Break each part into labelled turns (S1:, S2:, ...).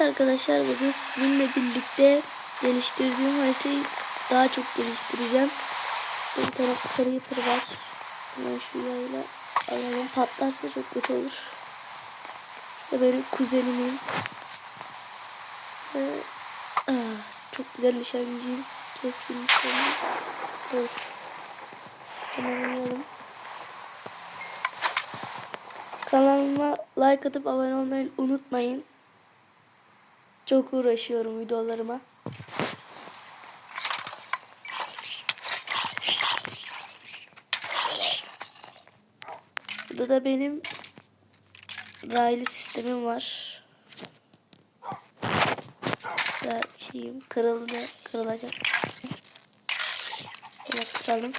S1: Arkadaşlar bugün sizinle birlikte geliştirdiğim haritayı daha çok geliştireceğim. Bir tane creeper var. Hemen şu yayla alalım. Patlarsa çok kötü olur. İşte benim kuzenimin. Ve, ah, çok güzel nişancıyım. Keskin nişancı. Dur. Hemen. Kanalıma like atıp abone olmayı unutmayın. Çok uğraşıyorum videolarıma. Burada da benim raylı sistemim var. Daha şeyim kırıldı, kırılacak. Kıralım.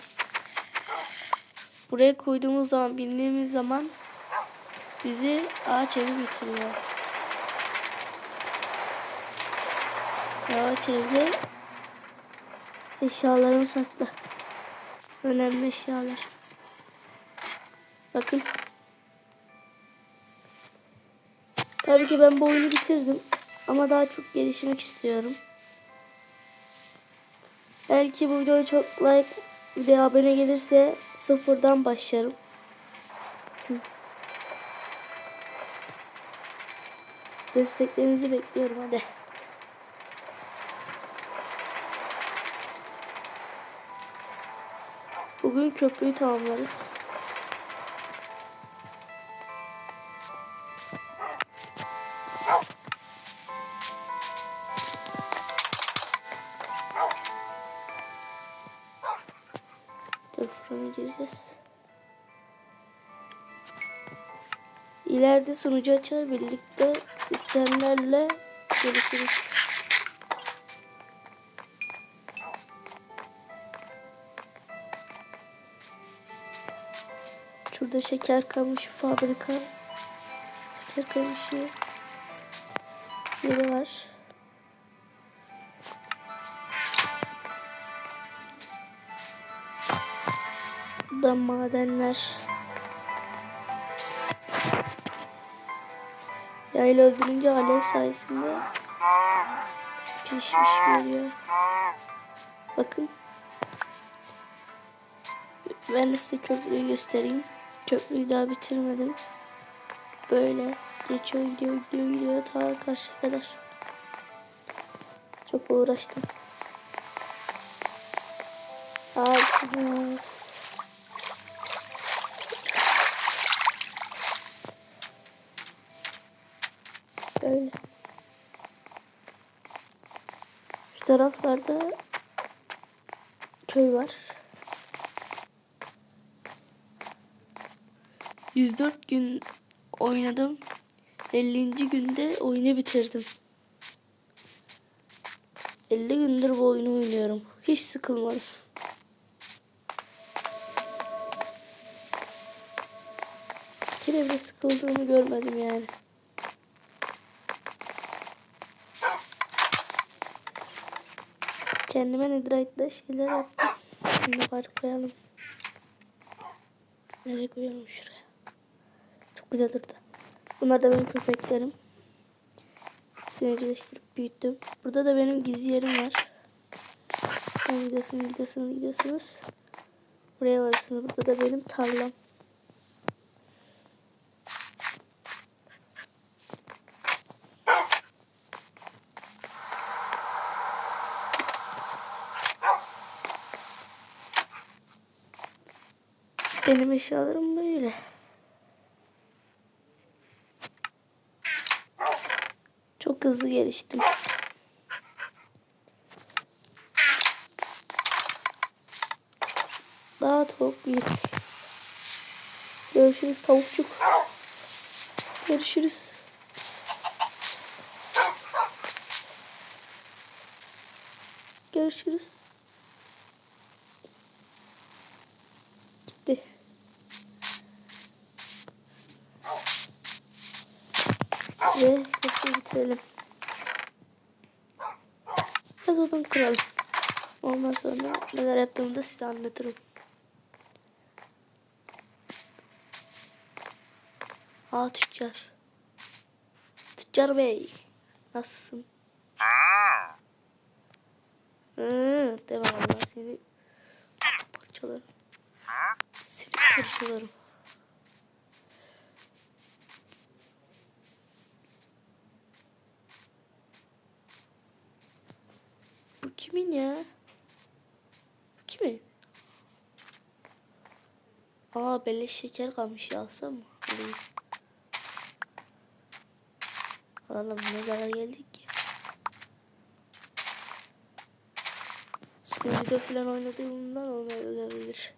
S1: Buraya koyduğumuz zaman, bindiğimiz zaman bizi ağaç evi götürüyor. Ağaç evde eşyalarım saklı. Önemli eşyalar. Bakın. Tabii ki ben bu oyunu bitirdim. Ama daha çok gelişmek istiyorum. Belki bu videoya çok like de abone gelirse sıfırdan başlarım. Desteklerinizi bekliyorum hadi. Bugün köprüyü tamamlarız. Dur gireceğiz. İleride sunucu açar birlikte isteyenlerle görüşürüz. Şurada şeker kamışı fabrika. Şeker kamışı yeri var. Burada madenler. Yayla öldürünce alev sayesinde pişmiş veriyor. Bakın. Ben size köprüyü göstereyim. Köprüyü daha bitirmedim. Böyle geçiyor gidiyor gidiyor gidiyor ta karşıya kadar. Çok uğraştım. Aa. Böyle. Şu taraflarda köy var. 104 gün oynadım. 50. günde oyunu bitirdim. 50 gündür bu oyunu oynuyorum. Hiç sıkılmadım. Bir kere sıkıldığımı görmedim yani. Kendime netherite'da şeyler yaptım. Şimdi var koyalım. Nereye koyalım şuraya. Çok güzel durdu. Bunlar da benim köpeklerim. Hepsini birleştirip büyüttüm. Burada da benim gizli yerim var. Yani gidiyorsunuz, gidiyorsunuz, gidiyorsunuz. Buraya varıyorsunuz. Burada da benim tarlam. Benim eşyalarım böyle. Hızlı geliştim. Daha tavuk büyük. Görüşürüz tavukçuk. Görüşürüz. Görüşürüz. Gitti. Ve bitirelim. Kıralım. Ondan sonra neler yaptığımı da size anlatırım. Aa tüccar. Tüccar bey. Nasılsın? Hı, deme Allah seni parçalarım. Seni parçalarım. Bu kimin ya? Kimin? Aa beleş şeker kalmış ya alsam mı? Alayım. Alalım ne zarar geldik ki? Sınırda falan oynadığımdan olmayabilir.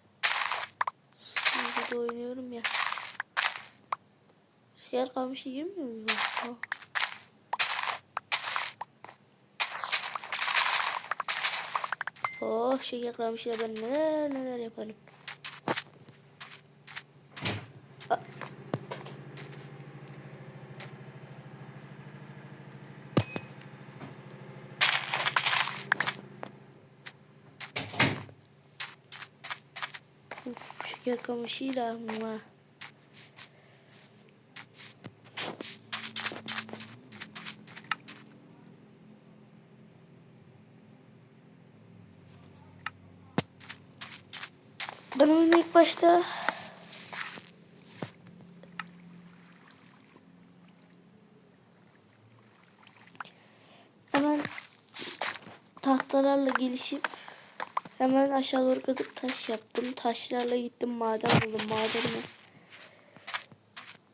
S1: Sınırda oynuyorum ya. Şeker kalmış yiyemiyor muyum? Oh şeker kalmış ya ben neler neler yaparım. Aa. Uf, şeker kamışıyla mı? Ben oyunu ilk başta hemen tahtalarla gelişip hemen aşağı doğru kazıp taş yaptım. Taşlarla gittim maden buldum. Madenimi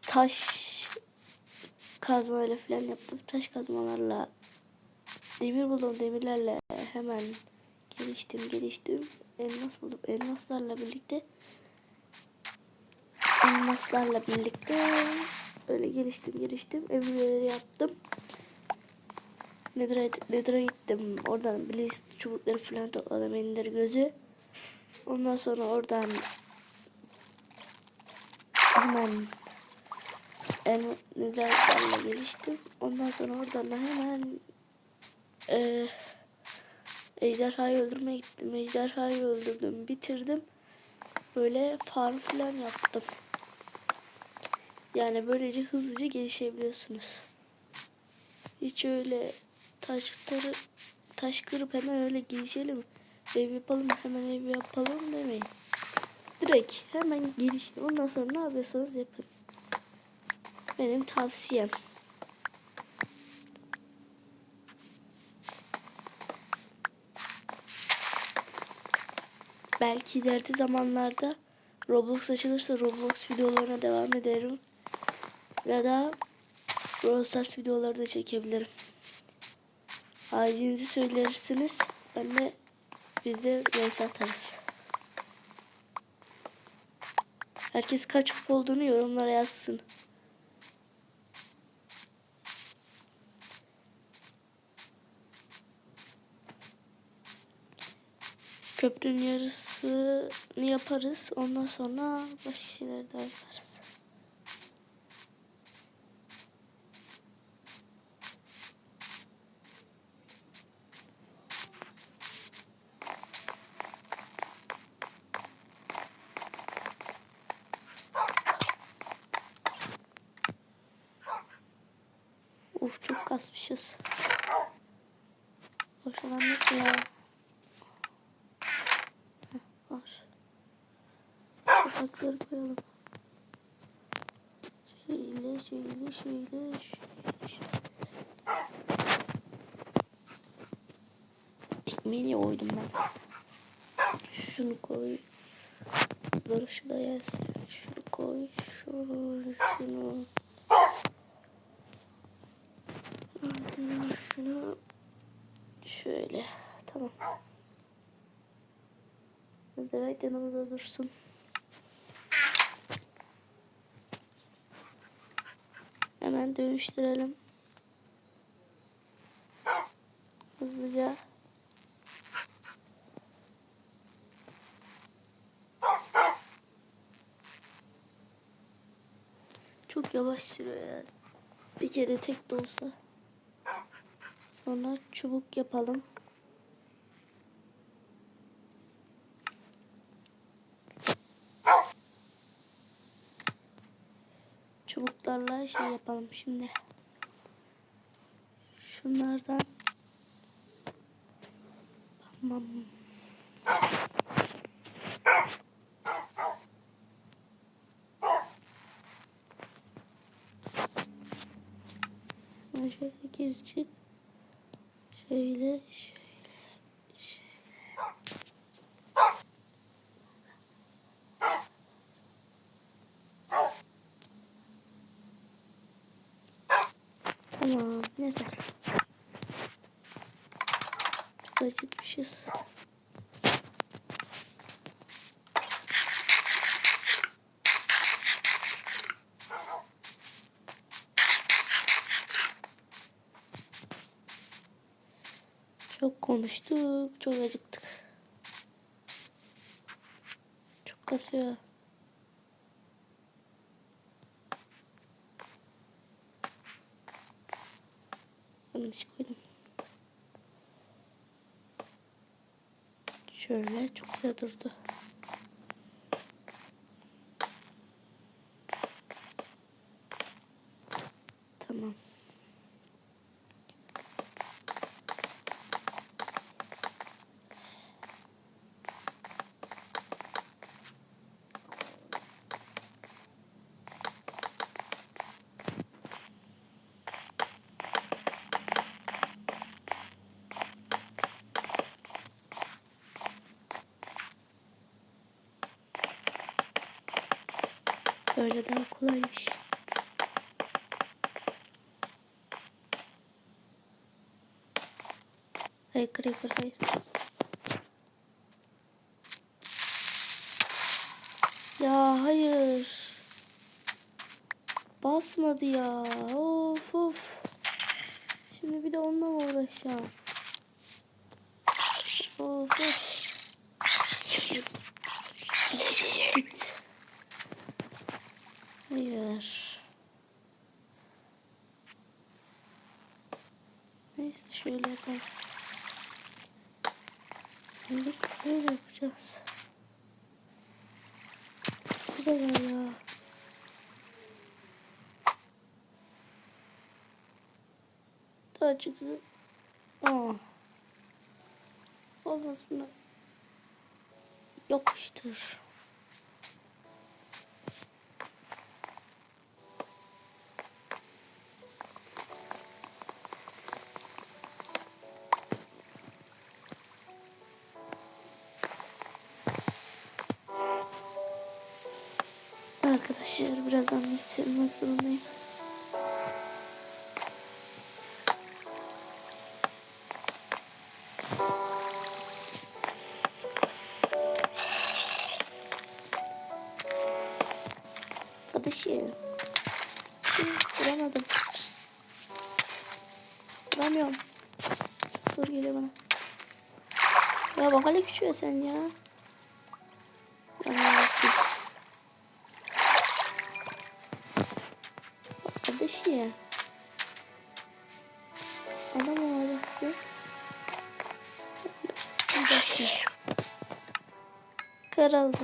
S1: taş kazmayla falan yaptım. Taş kazmalarla demir buldum. Demirlerle hemen geliştim geliştim. Elmas buldum. Elmaslarla birlikte elmaslarla birlikte öyle geliştim geliştim. Evleri yaptım. Nether'a, Nether'a gittim. Oradan Blaze çubukları falan topladım. Ender gözü. Ondan sonra oradan hemen el, Nether'a geliştim. Ondan sonra oradan da hemen e, ejderhayı öldürmeye gittim. Ejderhayı öldürdüm. Bitirdim. Böyle farm falan yaptım. Yani böylece hızlıca gelişebiliyorsunuz. Hiç öyle taşları taş kırıp hemen öyle gelişelim. Ev yapalım hemen ev yapalım demeyin. Direkt hemen gelişin. Ondan sonra ne yapıyorsanız yapın. Benim tavsiyem. Belki ileride zamanlarda Roblox açılırsa Roblox videolarına devam ederim. Ya da Brawl Stars videoları da çekebilirim. Ailenizi söylersiniz. Ben de biz de vs atarız. Herkes kaç kupa olduğunu yorumlara yazsın. Köprünün yarısını yaparız. Ondan sonra başka şeyler daha yaparız. Uf çok kasmışız. Boşalan yok ya. Heh, var. Kapakları koyalım. Şöyle şöyle şöyle şöyle. Ekmeğini oydum ben. Şunu koy. Şu da gelsin. Şunu koy. Şunu. Şunu. Şunu. Şöyle. Tamam. Netherite yanımızda dursun. Hemen dönüştürelim. Hızlıca. Çok yavaş sürüyor ya. Bir kere tek de olsa. Sonra çubuk yapalım. Çubuklarla şey yapalım şimdi. Şunlardan. Tamam. Şöyle gir çık. Şöyle şöyle. Tamam yeter. Çok acıkmışız. Çok konuştuk, çok acıktık. Çok kasıyor. Yanlış koydum. Şöyle çok güzel durdu. Tamam. Böyle daha kolaymış. Hayır creeper hayır. Ya hayır. Basmadı ya. Of of. Şimdi bir de onunla mı uğraşacağım? Of of. Hayır. Neyse şöyle yapalım. Şimdi böyle yapacağız. Bu da ya. Daha çıksın. Aa. Olmasın. Yapıştır. Bitirmek zorundayım. Kardeşim. Vuramadım. Vuramıyorum. Zor geliyor bana. Ya bak hele sen ya. Kardeşim. Adam olacaksın. Kırıldı.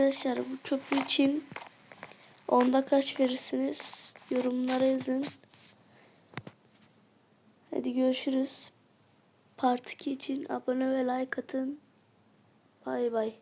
S1: Arkadaşlar bu köprü için onda kaç verirsiniz? Yorumlara yazın. Hadi görüşürüz. Part 2 için abone ve like atın. Bay bay.